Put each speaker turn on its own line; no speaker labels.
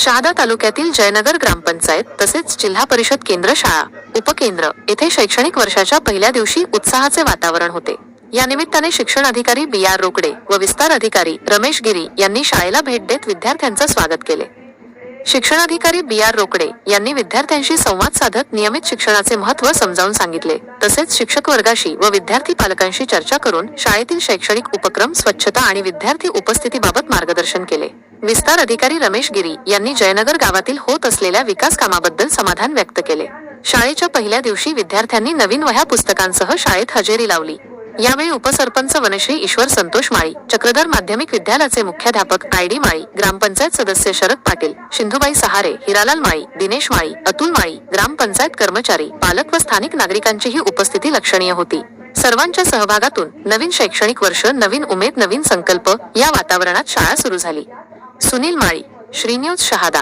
शहादा तालुक्यातील जयनगर ग्रामपंचायत तसेच जिल्हा परिषद केंद्र शाळा उपकेंद्र येथे शैक्षणिक वर्षाच्या पहिल्या दिवशी उत्साहाचे वातावरण होते. या निमित्ताने शिक्षण अधिकारी बी आर रोकडे व विस्तार अधिकारी रमेश गिरी यांनी शाळेला भेट देत विद्यार्थ्यांचं स्वागत केले. शिक्षणाधिकारी बी आर रोकडे यांनी विद्यार्थ्यांशी संवाद साधत नियमित शिक्षणाचे महत्त्व समजावून सांगितले. तसेच शिक्षक वर्गाशी व विद्यार्थी पालकांशी चर्चा करून शाळेतील शैक्षणिक उपक्रम स्वच्छता आणि विद्यार्थी उपस्थितीबाबत मार्गदर्शन केले. विस्तार अधिकारी रमेश गिरी यांनी जयनगर गावातील होत असलेल्या विकास कामाबद्दल समाधान व्यक्त केले. शाळेच्या पहिल्या दिवशी विद्यार्थ्यांनी नवीन वह्या पुस्तकांसह शाळेत हजेरी लावली. यावेळी उपसरपंच वनश्री ईश्वर संतोष माळी चक्रधर माध्यमिक विद्यालयाचे मुख्याध्यापक आय डी माळी ग्रामपंचायत सदस्य शरद पाटील सिंधुबाई सहारे हिरालाल माळी दिनेश माळी अतुल माळी ग्रामपंचायत कर्मचारी पालक व स्थानिक नागरिकांचीही उपस्थिती लक्षणीय होती. सर्वांच्या सहभागातून नवीन शैक्षणिक वर्ष नवीन उमेद नवीन संकल्प या वातावरणात शाळा सुरू झाली. सुनील माळी श्रीन्यूज शहादा